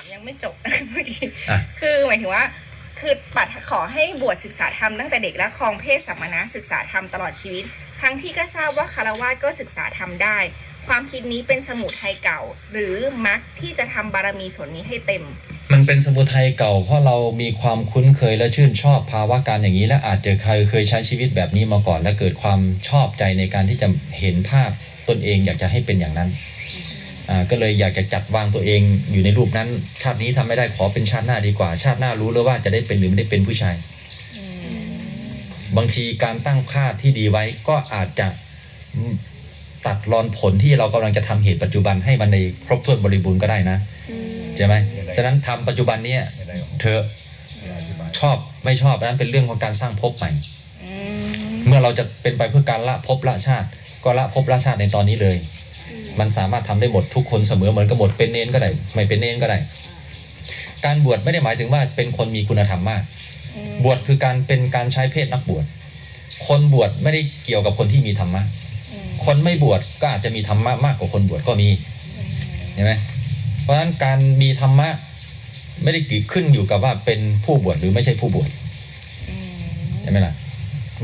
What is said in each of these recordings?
ามยังไม่จบเมื่อกี้อะ คือหมายถึงว่า คือปัดขอให้บวชศึกษาธรรมตั้งแต่เด็กและครองเพศสัมมนาศึกษาธรรมตลอดชีวิต ทั้งที่ก็ทราบว่าคารวะก็ศึกษาธรรมได้ ความคิดนี้เป็นสมุทรไทยเก่า หรือมักที่จะทำบารมีส่วนนี้ให้เต็ม มันเป็นสมุทัยเก่า เพราะเรามีความคุ้นเคยและชื่นชอบภาวะการอย่างนี้ และอาจจะเคยเคยใช้ชีวิตแบบนี้มาก่อน และเกิดความชอบใจในการที่จะเห็นภาพตนเองอยากจะให้เป็นอย่างนั้นอ่า ก็เลยอยากจะจัดวางตัวเองอยู่ในรูปนั้น ชาตินี้ทำไม่ได้ขอเป็นชาติหน้าดีกว่า ชาติหน้ารู้แล้วว่าจะได้เป็นหรือไม่ได้เป็นผู้ชาย บางทีการตั้งค่าที่ดีไว้ก็อาจจะตัดรอนผลที่เรากำลังจะทำเหตุปัจจุบันให้มันในครบถ้วนบริบูรณ์ก็ได้นะใช่ไหมฉะนั้นทำปัจจุบันเนี้ยไม่ได้หรอกเธอไม่ได้อธิบายชอบไม่ชอบอันนั้นเป็นเรื่องของการสร้างภพใหม่อืมเมื่อเราจะเป็นไปเพื่อการละภพละชาติ ก็ละภพละชาติในตอนนี้เลย มันสามารถทำได้หมดทุกคนเสมอเหมือนกับหมดเป็นเนนก็ได้ ไม่เป็นเนนก็ได้ การบวชไม่ได้หมายถึงว่าเป็นคนมีคุณธรรมมาก บวชคือการเป็นการใช้เพศนักบวช คนบวชไม่ได้เกี่ยวกับคนที่มีธรรมะ คนไม่บวชก็อาจจะมีธรรมะมากกว่าคนบวชก็มีเห็นไหมเพราะฉะนั้นการมีธรรมะไม่ได้ขึ้นอยู่กับว่าเป็นผู้บวชหรือไม่ใช่ผู้บวชใช่ไหมล่ะ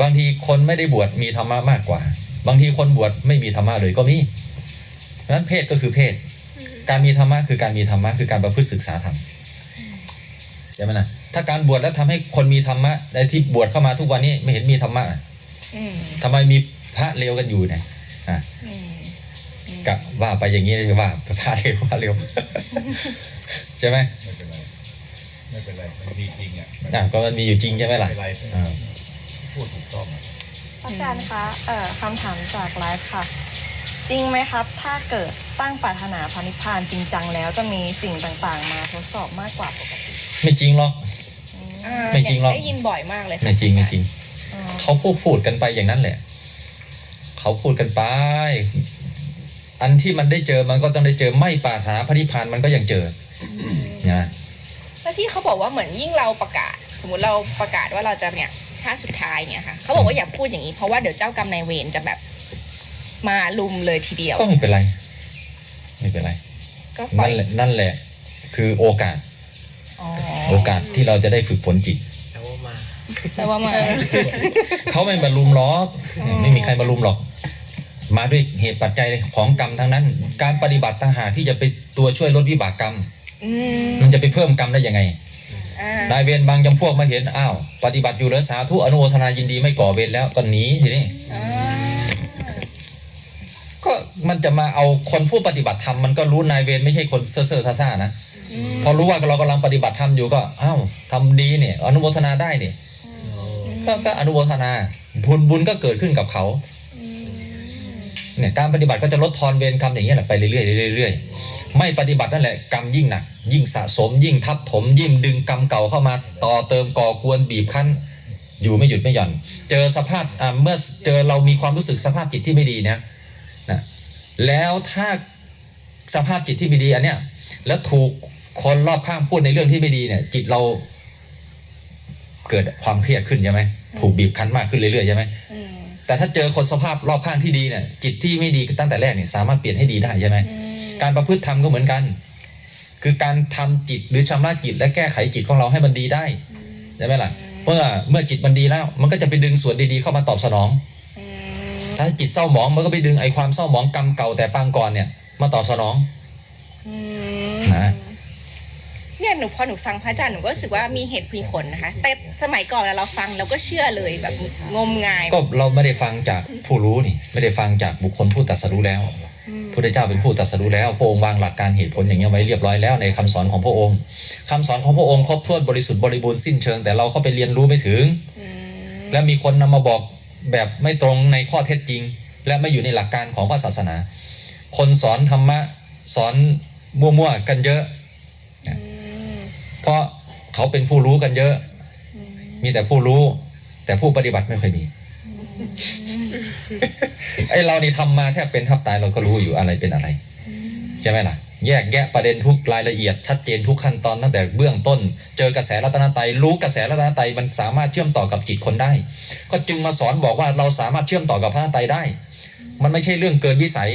บางทีคนไม่ได้บวชมีธรรมะมากกว่า บางทีคนบวชไม่มีธรรมะเลยก็มี เพราะฉะนั้นเพศก็คือเพศ การมีธรรมะคือการมีธรรมะคือการประพฤติศึกษาธรรมใช่ไหมล่ะถ้าการบวชแล้วทำให้คนมีธรรมะในที่บวชเข้ามาทุกวันนี้ไม่เห็นมีธรรมะอะอืมทำไมมีพระเลวกันอยู่เนี่ยอะอืมอืมกะว่าไปอย่างนี้เลยว่าพระเลวพระเลวใช่ไหมไม่เป็นไรไม่เป็นไรมันมีจริงอะอะก็มันมีอยู่จริงใช่ไหมไม่ล่ะเป็นไรอ่าพูดถูกต้องอะอาจารย์คะเอ่อคำถามจากไลฟ์ค่ะ จริงไหมครับ ถ้าเกิดตั้งปรารถนาพระนิพพานจริงจังแล้วจะมีสิ่งต่างๆ มาทดสอบมากกว่าปกติไม่จริงหรอกอืมอ่าไม่จริงหรอก ได้ยินบ่อยมากเลยค่ะไม่จริงไม่จริง อ๋อเขาพูดพูดกันไปอย่างนั้นแหละ เขาพูดกันไป อันที่มันได้เจอมันก็ต้องได้เจอไม่ปรารถนาพระนิพพานมันก็ยังเจอนะแล้วที่เขาบอกว่าเหมือนยิ่งเราประกาศ สมมติเราประกาศว่าเราจะเนี่ยชาติสุดท้ายเนี่ยค่ะเขาบอกว่าอย่าพูดอย่างนี้เพราะว่าเดี๋ยวเจ้ากรรมนายเวรจะแบบ มาลุมเลยทีเดียว ก็ไม่เป็นไร ไม่เป็นไร ก็ปล่อนั่ยนแหละนั่นแหละ คือโอกาส อ๋อโอกาสที่เราจะได้ฝึกฝนจิตแต่ว่ามา เขาไม่มาลุมหรอกอ๋อ ไม่มีใครมาลุมหรอก มาด้วยเหตุปัจจัยของกรรมทั้งนั้น การปฏิบัติต่างหากที่จะไปตัวช่วยลดวิบากกรรม อืมมันจะไปเพิ่มกรรมได้ยังไง อ่านายเวรบางจำพวกมาเห็น อ้าว ปฏิบัติอยู่แล้วสาธุอนุโมทนายินดีไม่ก่อเวรแล้วก็หนีทีนี้ อ่าก็ มันจะมาเอาคนผู้ปฏิบัติธรรมมันก็รู้นายเวรไม่ใช่คนเซ่อเซ่อซ่าซ่านะอืมพอรู้ว่าเรากำลังปฏิบัติธรรมอยู่ก็อ้าวทำดีเนี่ย อนุโมทนาได้เนี่ยก็ก็อนุโมทนาบุญบุญก็เกิดขึ้นกับเขาอืมเนี่ยการปฏิบัติก็จะลดทอนเวรกรรมอย่างเงี้ยแหละไปเรื่อยๆเรื่อยๆไม่ปฏิบัตินั่นแหละกรรมยิ่งหนัก ยิ่งสะสมยิ่งทับถม ยิ่งดึงกรรมเก่าเข้ามา ต่อเติมก่อกวนบีบคั้น อยู่ไม่หยุดไม่หย่อน เจอสภาพอ่าเมื่อเจอเรามีความรู้สึกสภาพจิตที่ไม่ดีเนี่ยนะ แล้วถ้าสภาพจิตที่ไม่ดีอันเนี้ยแล้วถูกคนรอบข้างพูดในเรื่องที่ไม่ดีเนี่ย จิตเราเกิดความเครียดขึ้นใช่ไหมถูกบีบคั้นมากขึ้นเรื่อยๆใช่ไหมอืมแต่ถ้าเจอคนสภาพรอบข้างที่ดีเนี่ย จิตที่ไม่ดีตั้งแต่แรกเนี่ยสามารถเปลี่ยนให้ดีได้ใช่ไหมอืมการประพฤติธรรมก็เหมือนกัน คือการทำจิตหรือชำระจิตและแก้ไขจิตของเราให้มันดีได้ใช่ไหมล่ะเมื่อเมื่อจิตมันดีแล้ว มันก็จะไปดึงส่วนดีๆเข้ามาตอบสนองอืม ถ้าจิตเศร้าหมองมันก็ไปดึงไอ้ความเศร้าหมองกรรมเก่าแต่ปางก่อนเนี่ย มาตอบสนองอืมนะเนี่ยหนูพอหนูฟังพระอาจารย์หนูก็รู้สึกว่ามีเหตุมีผลนะคะ แต่สมัยก่อนเราฟังเราก็เชื่อเลยแบบงมงายก็เราไม่ได้ฟังจากผู้รู้นี่ ไม่ได้ฟังจากบุคคลผู้ตรัสรู้แล้วอืมพุทธเจ้าเป็นผู้ตรัสรู้แล้วพระองค์วางหลักการเหตุผลอย่างเงี้ยไว้เรียบร้อยแล้วในคำสอนของพระองค์คำสอนของพระองค์ครบถ้วนบริสุทธิ์บริบูรณ์สิ้นเชิงแต่เราเข้าไปเรียนรู้ไม่ถึงอืมและมีคนนำมาบอก แบบไม่ตรงในข้อเท็จจริง และไม่อยู่ในหลักการของพระศาสนา คนสอนธรรมะสอนมั่วๆกันเยอะ เพราะเขาเป็นผู้รู้กันเยอะมมีแต่ผู้รู้ แต่ผู้ปฏิบัติไม่ค่อยมีไอเรานี่ทำมาแทบเป็นทับตายเราก็รู้อยู่อะไรเป็นอะไร ใช่ไหมล่ะ แยกแยะประเด็นทุกรายละเอียดชัดเจนทุกขั้นตอนตั้งแต่เบื้องต้น เจอกระแสรัตนตรัยรู้กระแสรัตนตรัยมันสามารถเชื่อมต่อกับจิตคนได้ ก็จึงมาสอนบอกว่าเราสามารถเชื่อมต่อกับพระรัตนตรัยได้ มันไม่ใช่เรื่องเกินวิสัย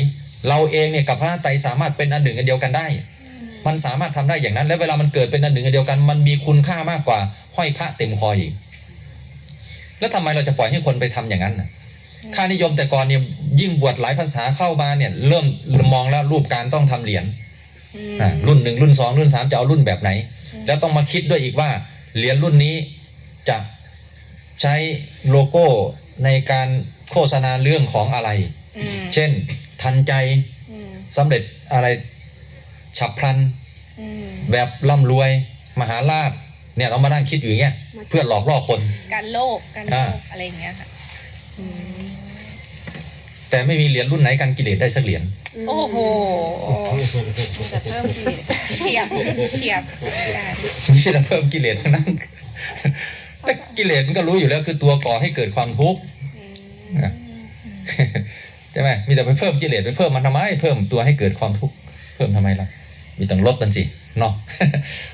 เราเองเนี่ยกับพระรัตนตรัยสามารถเป็นอันหนึ่งอันเดียวกันได้ มันสามารถทำได้อย่างนั้น แล้วเวลามันเกิดเป็นอันหนึ่งอันเดียวกัน มันมีคุณค่ามากกว่าห้อยพระเต็มคออีกแล้วทำไมเราจะปล่อยให้คนไปทำอย่างนั้นนะค่านิยมแต่ก่อนเนี่ยยิ่งบวชหลายภาษาเข้ามาเนี่ยเริ่มมองแล้วรูปการต้องทำเหรียญ รุ่นหนึ่งรุ่นสองรุ่นสามจะเอารุ่นแบบไหน แล้วต้องมาคิดด้วยอีกว่าเหรียญรุ่นนี้จะใช้โลโก้ในการโฆษณาเรื่องของอะไรอืมเช่น ทันใจอืมสำเร็จอะไรฉับพลันอืมแบบร่ำรวย มหาลาภเนี่ยเรามานั่งคิดอยู่อย่างเงี้ย เพื่อหลอกล่อคน การโลภการโลอ่าภอะไรอย่างเงี้ยค่ะอืม แต่ไม่มีเหรียญรุ่นไหนกันกิเลสได้สักเหรียญโอ้โหมีแต่เพิ่มกิเลสเฉียบเฉียบได้ไม่ใช่แต่เพิ่มกิเลสทั้งนั้นแต่กิเลสมันก็รู้อยู่แล้วคือตัวก่อให้เกิดความทุกข์อืมใช่ไหมมีแต่ไปเพิ่มกิเลสไปเพิ่มมันทำไม เพิ่มตัวให้เกิดความทุกข์เพิ่มทำไมล่ะ มีต้องลดมันสิเนาะ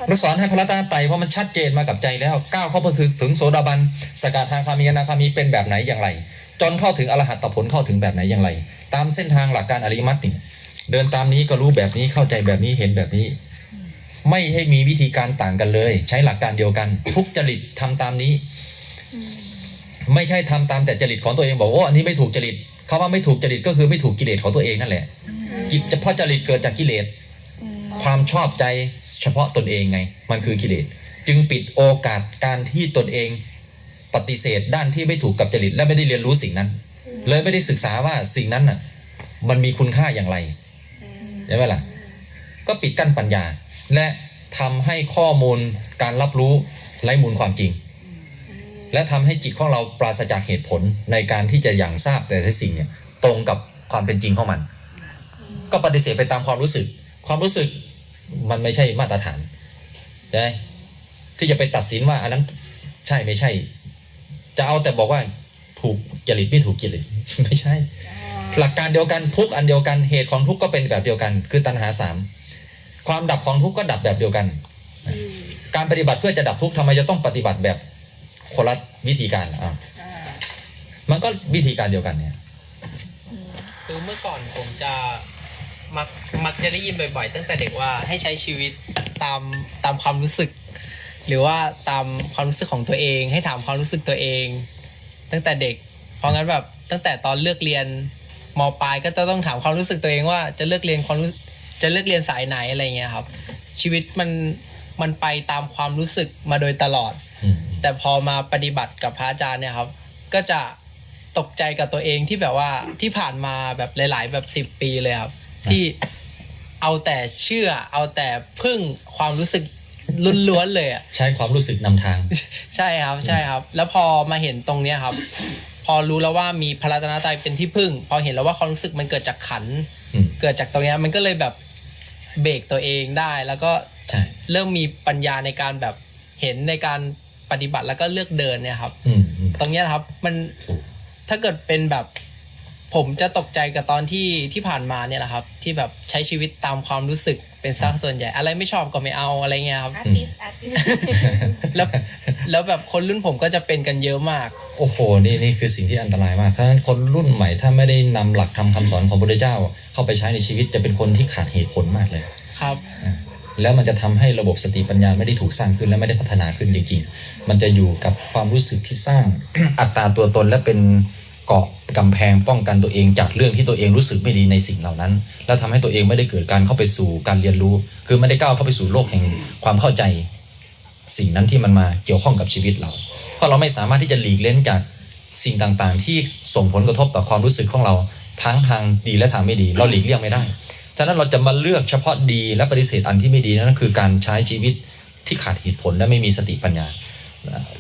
เราสอนให้พระรัตนตรัยเพราะมันชัดเจนมากับใจแล้วก้าวเข้าไปถึงโสดาบันสกทาคามีอนาคามีเป็นแบบไหนอย่างไร จนเข้าถึงอรหัตตผลเข้าถึงแบบไหนอย่างไร ตามเส้นทางหลักการอริยมรรคนี่เดินตามนี้ก็รู้แบบนี้เข้าใจแบบนี้เห็นแบบนี้ ไม่ให้มีวิธีการต่างกันเลย ใช้หลักการเดียวกัน ทุกจริตทำตามนี้ ไม่ใช่ทำตามแต่จริตของตัวเองบอกว่าอันนี้ไม่ถูกจริตคำว่าไม่ถูกจริตก็คือไม่ถูกกิเลสของตัวเองนั่นแหละจิตเฉพาะจริตเกิดจากกิเลสความชอบใจเฉพาะตนเองไง มันคือกิเลสจึงปิดโอกาสการที่ตนเอง ปฏิเสธด้านที่ไม่ถูกกับจริตและไม่ได้เรียนรู้สิ่งนั้น เลยไม่ได้ศึกษาว่าสิ่งนั้นน่ะ มันมีคุณค่าอย่างไรใช่ไหมล่ะก็ปิดกั้นปัญญา และทำให้ข้อมูลการรับรู้ไร้มูลความจริง และทำให้จิตของเราปราศจากเหตุผลในการที่จะอย่างทราบแต่ละสิ่งเนี่ยตรงกับความเป็นจริงของมัน ก็ปฏิเสธไปตามความรู้สึก ความรู้สึกมันไม่ใช่มาตรฐานใช่ที่จะไปตัดสินว่าอันนั้นใช่ไม่ใช่ จะเอาแต่บอกว่าถูกจริตไม่ถูกจริตไม่ใช่ หลักการเดียวกันทุกอันเดียวกันเหตุของทุกก็เป็นแบบเดียวกัน คือตัณหาสามความดับของทุกก็ดับแบบเดียวกันอืมการปฏิบัติเพื่อจะดับทุกข์ทำไมจะต้องปฏิบัติแบบคนละวิธีการอะอ่ามันก็วิธีการเดียวกันเนี่ยคือเมื่อก่อนผมจะมักมักจะได้ยินบ่อย ๆ ตั้งแต่เด็กว่าให้ใช้ชีวิตตามตามความรู้สึก หรือว่าตามความรู้สึกของตัวเอง ให้ถามความรู้สึกตัวเอง ตั้งแต่เด็ก เพราะงั้นแบบตั้งแต่ตอนเลือกเรียนมปลายก็จะต้องถามความรู้สึกตัวเองว่าจะเลือกเรียนความรู้จะเลือกเรียนสายไหนอะไรเงี้ยครับ ชีวิตมันมันไปตามความรู้สึกมาโดยตลอดอืมแต่พอมาปฏิบัติกับพระอาจารย์เนี่ยครับ ก็จะตกใจกับตัวเองที่แบบว่าที่ผ่านมาแบบหลาย ๆ แบบสิบ10ปีเลยครับ ที่เอาแต่เชื่อ เอาแต่พึ่งความรู้สึก ล้วนๆเลยอะใช้ความรู้สึกนำทาง ใช่ครับใช่ครับ แล้วพอมาเห็นตรงเนี้ยครับ พอรู้แล้วว่ามีพระรัตนตรัยเป็นที่พึ่ง พอเห็นแล้วว่าความรู้สึกมันเกิดจากขันธ์อืมเกิดจากตรงเนี้ยมันก็เลยแบบเบรกตัวเองได้ แล้วก็ใช่เริ่มมีปัญญาในการแบบเห็นในการปฏิบัติแล้วก็เลือกเดินเนี่ยครับ อืมอืม ตรงเนี้ยครับมันถ้าเกิดเป็นแบบ ผมจะตกใจกับตอนที่ที่ผ่านมาเนี่ยแหละครับ ที่แบบใช้ชีวิตตามความรู้สึก เป็นซะส่วนใหญ่ อะไรไม่ชอบก็ไม่เอาอะไรเงี้ยครับ อาร์ติสอาร์ติสแล้วแล้วแบบคนรุ่นผมก็จะเป็นกันเยอะมาก โอ้โห นี่นี่คือสิ่งที่อันตรายมาก ถ้าคนรุ่นใหม่ถ้าไม่ได้นำหลักธรรมคำสอนของพระพุทธเจ้า เข้าไปใช้ในชีวิตจะเป็นคนที่ขาดเหตุผลมากเลย ครับ แล้วมันจะทำให้ระบบสติปัญญาไม่ได้ถูกสร้างขึ้นและไม่ได้พัฒนาขึ้นจริงๆ มันจะอยู่กับความรู้สึกที่สร้าง อัตราตัวตนและเป็น เกาะกำแพงป้องกันตัวเองจากเรื่องที่ตัวเองรู้สึกไม่ดีในสิ่งเหล่านั้น แล้วทำให้ตัวเองไม่ได้เกิดการเข้าไปสู่การเรียนรู้ คือไม่ได้ก้าวเข้าไปสู่โลกแห่งความเข้าใจ สิ่งนั้นที่มันมาเกี่ยวข้องกับชีวิตเรา เพราะเราไม่สามารถที่จะหลีกเล้นจากสิ่งต่างๆ ที่ส่งผลกระทบต่อความรู้สึกของเราทั้งทางดีและทางไม่ดี เราหลีกเลี่ยงไม่ได้ฉะนั้นเราจะมาเลือกเฉพาะดีและปฏิเสธอันที่ไม่ดีนั่นคือการใช้ชีวิตที่ขาดเหตุผลและไม่มีสติปัญญา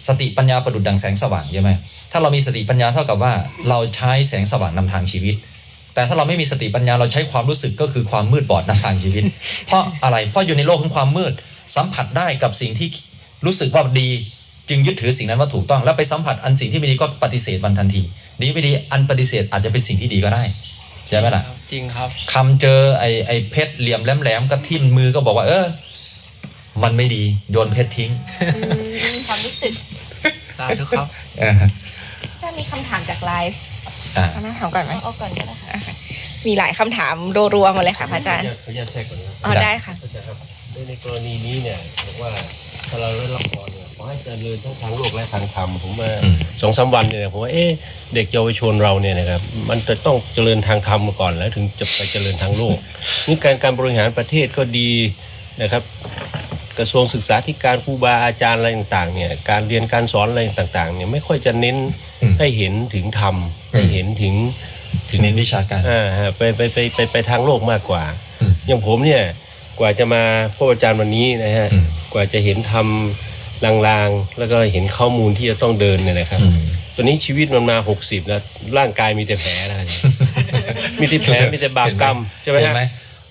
สติปัญญาประดุดดังแสงสว่างใช่ไหม ถ้าเรามีสติปัญญาเท่ากับว่าเราใช้แสงสว่างนำทางชีวิต แต่ถ้าเราไม่มีสติปัญญาเราใช้ความรู้สึกก็คือความมืดบอดนำทางชีวิต เพราะอะไรเพราะอยู่ในโลกของความมืดสัมผัสได้กับสิ่งที่รู้สึกว่าดี จึงยึดถือสิ่งนั้นว่าถูกต้อง แล้วไปสัมผัสอันสิ่งที่ไม่ดีก็ปฏิเสธมันทันทีดีไม่ดีอันปฏิเสธอาจจะเป็นสิ่งที่ดีก็ได้ใช่ไหมล่ะจริงครับคำเจอไอ้ไอ้เพชรเหลี่ยมแหลมๆก็ทิ่มมือก็บอกว่า เออ มันไม่ดีโยนเพชรทิ้งความรู้สึกสาธุครับเออ ถ้ามีคำถามจากไลฟ์อ่าเอานะถามก่อนไหมเอาก่อนก็ได้ค่ะ มีหลายคำถามรัวๆมาเลยค่ะพระอาจารย์เขาแยกแทรกก่อนนะอ๋อได้ค่ะเข้าใจครับในในกรณีนี้เนี่ยบอกว่าถ้าเราได้รับพรเนี่ยขอให้เจริญทั้งทางโลกและทางธรรมผมมาอืม สองสามวันเนี่ยผมว่าเอ๊ะเด็กเยาวชนเราเนี่ยนะครับมันจะต้องเจริญทางธรรมมาก่อนแล้วถึงจะไปเจริญทางโลกนี่การการบริหารประเทศก็ดีนะครับ กระทรวงศึกษาธิการครูบาอาจารย์อะไรต่างๆเนี่ยการเรียนการสอนอะไรต่างๆเนี่ยไม่ค่อยจะเน้นอืมให้เห็นถึงธรรมให้เห็นถึงถึงเน้นวิชาการอ่าฮะไปไปไปไปไปทางโลกมากกว่าอืมอย่างผมเนี่ยกว่าจะมาพบอาจารย์วันนี้นะฮะอืมกว่าจะเห็นทำลางๆ แล้วก็เห็นข้อมูลที่จะต้องเดินเนี่ยนะครับอืมตอนนี้ชีวิตมันมา60แล้วร่างกายมีแต่แผลนะมีแต่แผลมีแต่บาปกรรมใช่ไหมเห็นฮะไหม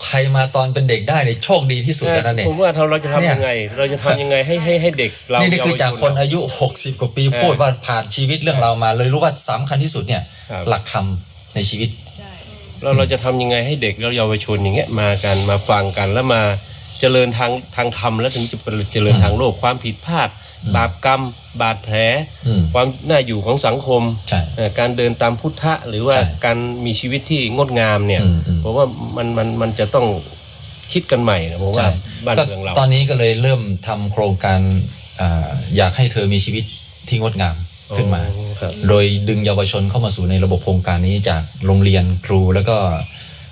ใครมาตอนเป็นเด็กได้เนี่ยโชคดีที่สุดแล้วนะเนี่ยผมว่าเราเราจะเนี่ยทำยังไง เราจะทำยังไงให้ให้ให้เด็กเรานี่นี่คือจากคนเยาวชอายุ 60 กว่าปีเออพูดว่าผ่านชีวิตเรื่องราวมา เลยรู้ว่าสำคัญที่สุดเนี่ยครับหลักธรรมในชีวิตเราเราจะทำยังไงให้เด็กเราเยาวชนอย่างเงี้ยมากันมาฟังกันแล้วมาเจริญทางทางธรรมแล้วถึงจะเจริญอืมทางโลกความผิดพลาดอืม บาปกรรม บาดแผล อืม ความน่าอยู่ของสังคมใช่เอ่อการเดินตามพุทธะ หรือว่าใช่การมีชีวิตที่งดงามเนี่ยอืมอืม ผมว่ามันมันมันจะต้องคิดกันใหม่นะผมว่าใช่บ้านก็เมืองเรา ตอนนี้ก็เลยเริ่มทำโครงการอ่าอยากให้เธอมีชีวิตที่งดงามขึ้นมา อ๋อครับ โดยดึงเยาวชนเข้ามาสู่ในระบบโครงการนี้จากโรงเรียนครูแล้วก็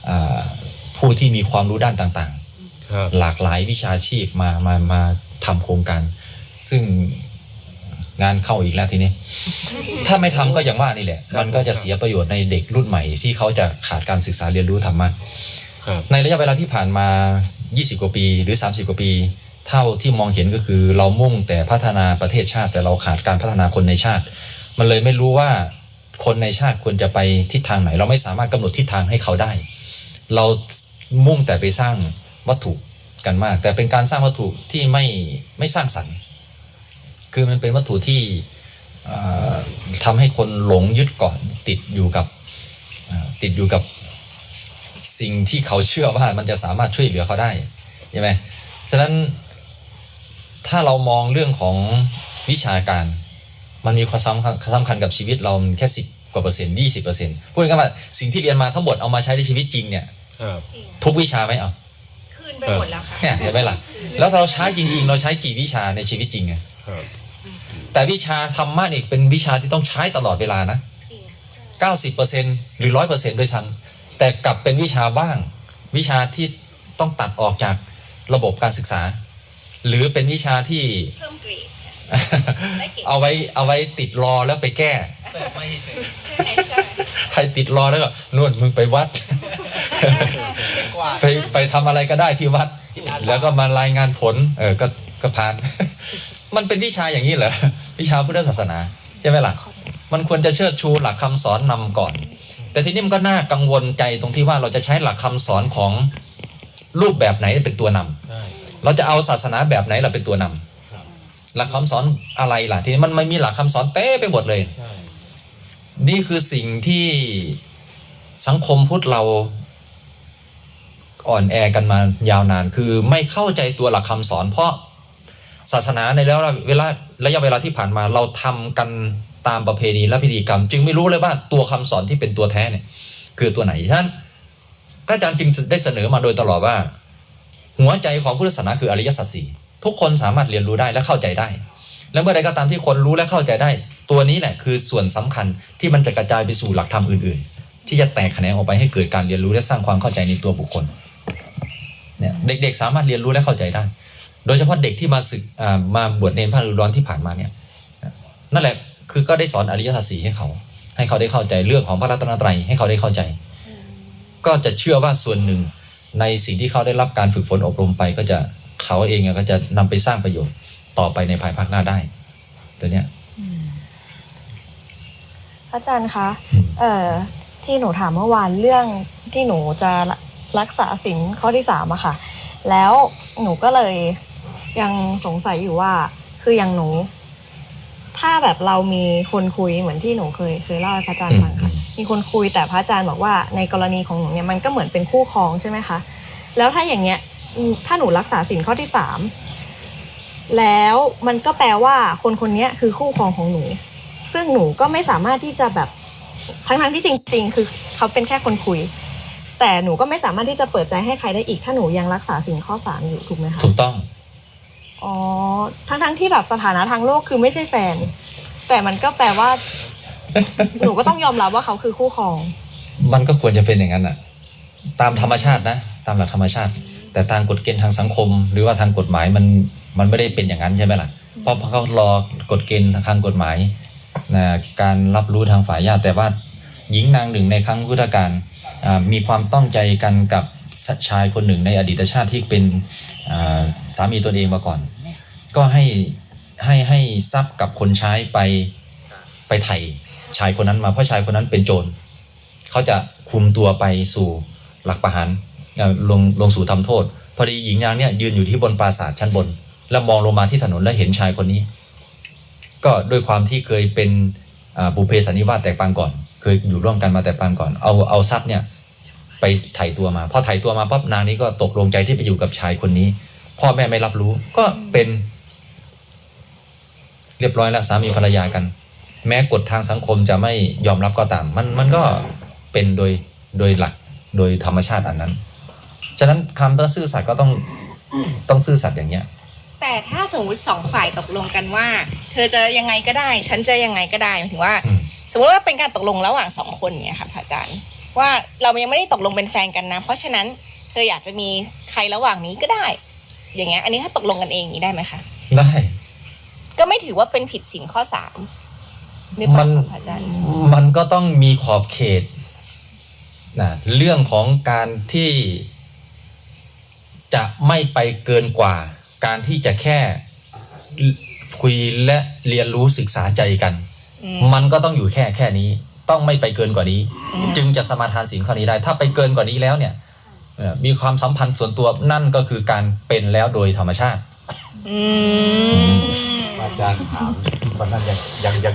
อ่าผู้ที่มีความรู้ด้านต่างครับ ๆ หลากหลายวิชาชีพมามามาทำโครงการ ซึ่งงานเข้าอีกแล้วทีนี้ ถ้าไม่ทำก็อย่างว่านี่แหละ มันก็จะเสียประโยชน์ในเด็กรุ่นใหม่ ที่เขาจะขาดการศึกษาเรียนรู้ธรรมะครับในระยะเวลาที่ผ่านมา 20 กว่าปี หรือ 30 กว่าปี เท่าที่มองเห็นก็คือ เรามุ่งแต่พัฒนาประเทศชาติ แต่เราขาดการพัฒนาคนในชาติ มันเลยไม่รู้ว่าคนในชาติควรจะไปทิศทางไหน เราไม่สามารถกำหนดทิศทางให้เขาได้ เรามุ่งแต่ไปสร้างวัตถุกันมาก แต่เป็นการสร้างวัตถุที่ไม่ไม่สร้างสรรค์ คือมันเป็นวัตถุที่เอ่อทำให้คนหลงยึดเกาะติดอยู่กับเอ่อติดอยู่กับสิ่งที่เขาเชื่อว่ามันจะสามารถช่วยเหลือเขาได้ใช่ไหมฉะนั้นถ้าเรามองเรื่องของวิชาการ มันมีความสำคัญสำคัญกับชีวิตเราแค่สิบกว่าเปอร์เซ็นต์ยี่สิบเปอร์เซ็นต์พูดง่ายๆว่าสิ่งที่เรียนมาทั้งหมดเอามาใช้ในชีวิตจริงเนี่ยครับทุกวิชาไหมเอาคืนไปหมดแล้วค่ะเนี่ยเห็นไหมล่ะแล้วเราใช้จริง ๆ เราใช้กี่วิชาในชีวิตจริงไงครับ แต่วิชาธรรมะนี่เป็นวิชาที่ต้องใช้ตลอดเวลานะ 90%หรือ 100%ด้วยซ้ำแต่กลับเป็นวิชาว่าง วิชาที่ต้องตัดออกจากระบบการศึกษา หรือเป็นวิชาที่เพิ่มเกรดได้เกรดเอาไว้เอาไว้ติดรอแล้วไปแก้แบบไม่เฉยใช่ใช่ใครติดรอแล้วก็นวดมึงไปวัดกว่าไปไปทำอะไรก็ได้ที่วัดจิตอาสาแล้วก็มารายงานผล เออก็ก็ผ่าน มันเป็นวิชาอย่างนี้เหรอ วิชาพุทธศาสนาใช่ไหมล่ะมันควรจะเชิดชูหลักคำสอนนำก่อน แต่ทีนี้มันก็น่ากังวลใจตรงที่ว่าเราจะใช้หลักคำสอนของรูปแบบไหนเป็นตัวนำใช่เราจะเอาศาสนาแบบไหนเราเป็นตัวนำหลักคำสอนอะไรล่ะ ทีนี้มันไม่มีหลักคำสอนเต้ไปหมดเลยใช่นี่คือสิ่งที่สังคมพุทธเราอ่อนแอกันมายาวนาน คือไม่เข้าใจตัวหลักคำสอนเพราะ ศาสนาในแล้วเวลาระยะเวลาที่ผ่านมาเราทำกันตามประเพณีและพิธีกรรม จึงไม่รู้เลยว่าตัวคำสอนที่เป็นตัวแท้เนี่ยคือตัวไหนฉะนั้นพระอาจารย์จึงได้เสนอมาโดยตลอดว่า หัวใจของพุทธศาสนาคืออริยสัจสี่ทุกคนสามารถเรียนรู้ได้และเข้าใจได้ และเมื่อใดก็ตามที่คนรู้และเข้าใจได้ ตัวนี้แหละคือส่วนสำคัญที่มันจะกระจายไปสู่หลักธรรมอื่น ๆ ที่จะแตกแขนงออกไปให้เกิดการเรียนรู้และสร้างความเข้าใจในตัวบุคคลเนี่ยเด็กๆ สามารถเรียนรู้และเข้าใจได้ โดยเฉพาะเด็กที่มาศึกอ่ามาบวชเนรพระฤดูร้อนที่ผ่านมาเนี่ยนั่นแหละคือก็ได้สอนอริยสัจสี่ให้เขา ให้เขาได้เข้าใจเรื่องของพระรัตนตรัยให้เขาได้เข้าใจ ก็จะเชื่อว่าส่วนหนึ่งในสิ่งที่เขาได้รับการฝึกฝนอบรมไป ก็จะเขาเองก็จะนำไปสร้างประโยชน์ต่อไปในภายภาคหน้าได้ ตัวเนี้ยอาจารย์คะอืมเอ่อที่หนูถามเมื่อวานเรื่องที่หนูจะรักษาสินข้อที่สามอะค่ะ แล้วหนูก็เลย ยังสงสัยอยู่ว่าคืออย่างหนู ถ้าแบบเรามีคนคุยเหมือนที่หนูเคยเคยเล่าให้พระอาจารย์ฟังค่ะมีคนคุยแต่พระอาจารย์บอกว่าในกรณีของหนูเนี่ยมันก็เหมือนเป็นคู่ครองใช่ไหมคะแล้วถ้าอย่างเงี้ยอืมถ้าหนูรักษาสินข้อที่สามแล้วมันก็แปลว่าคนคนเนี้ยคือคู่ครองของหนู ซึ่งหนูก็ไม่สามารถที่จะแบบทั้งทั้งๆที่จริง ๆ คือเขาเป็นแค่คนคุย แต่หนูก็ไม่สามารถที่จะเปิดใจให้ใครได้อีก ถ้าหนูยังรักษาสิ่งข้อสามอยู่ถูกไหมคะถูกต้อง อ๋อ ทั้งทั้งๆที่แบบสถานะทางโลกคือไม่ใช่แฟน แต่มันก็แปลว่า หนูก็ต้องยอมรับว่าเขาคือคู่ครอง มันก็ควรจะเป็นอย่างนั้นอะ ตามธรรมชาตินะ ตามหลักธรรมชาติ แต่ทางกฎเกณฑ์ทางสังคม หรือว่าทางกฎหมายมันมันไม่ได้เป็นอย่างนั้นใช่ไหมล่ะ เพราะเขารอกฎเกณฑ์ทางกฎหมายนะการรับรู้ทางฝ่ายญาติแต่ว่าหญิงนางหนึ่งในครั้งพุทธกาลอ่ามีความต้องใจกันกับชายคนหนึ่งในอดีตชาติที่เป็นอ่า สามีตนเองมาก่อน ก็ให้ให้ให้ทรัพย์กับคนใช้ไปไปไถ่ชายคนนั้นมาเพราะชายคนนั้นเป็นโจรเขาจะคุมตัวไปสู่หลักประหารลงลงสู่ทำโทษ พอดีหญิงนางเนี่ยยืนอยู่ที่บนปราสาทชั้นบน แล้วมองลงมาที่ถนนแล้วเห็นชายคนนี้ ก็ด้วยความที่เคยเป็นบุเพสันนิวาสแต่ปางก่อน เคยอยู่ร่วมกันมาแต่ปางก่อน เอาเอาทรัพย์เนี่ยไปไถ่ตัวมาพอไถ่ตัวมาปั๊บนางนี้ก็ตกลงใจที่ไปอยู่กับชายคนนี้ พ่อแม่ไม่รับรู้ ก็เป็นเรียบร้อยแล้วสามีภรรยากัน แม้กฎทางสังคมจะไม่ยอมรับก็ตาม มันมันก็เป็นโดยโดยหลักโดยธรรมชาติอันนั้น ฉะนั้นคำว่าซื่อสัตย์ก็ต้องต้องซื่อสัตย์อย่างเงี้ย แต่ถ้าสมมติสองฝ่ายตกลงกันว่า เธอจะยังไงก็ได้ ฉันจะยังไงก็ได้หมายถึงว่าอืมสมมติว่าเป็นการตกลงระหว่างสองคนเนี่ยค่ะพระอาจารย์ ว่าเรายังไม่ได้ตกลงเป็นแฟนกันนะ เพราะฉะนั้นเธออยากจะมีใครระหว่างนี้ก็ได้ อย่างเงี้ย อันนี้ถ้าตกลงกันเองอย่างนี้ได้ไหมคะได้ ก็ไม่ถือว่าเป็นผิดสิ่งข้อสามหรือเปมัล่านคะพระอาจารย์มันก็ต้องมีขอบเขตนะเรื่องของการที่จะไม่ไปเกินกว่า การที่จะแค่คุยและเรียนรู้ศึกษาใจกัน อืมมันก็ต้องอยู่แค่แค่นี้ ต้องไม่ไปเกินกว่านี้ อืมจึงจะสมาทานศีลข้อนี้ได้ ถ้าไปเกินกว่านี้แล้วเนี่ยเอ่อ มีความสัมพันธ์ส่วนตัวนั่นก็คือการเป็นแล้วโดยธรรมชาติ อืม อาจารย์ถามวันนั้นยังยังยัง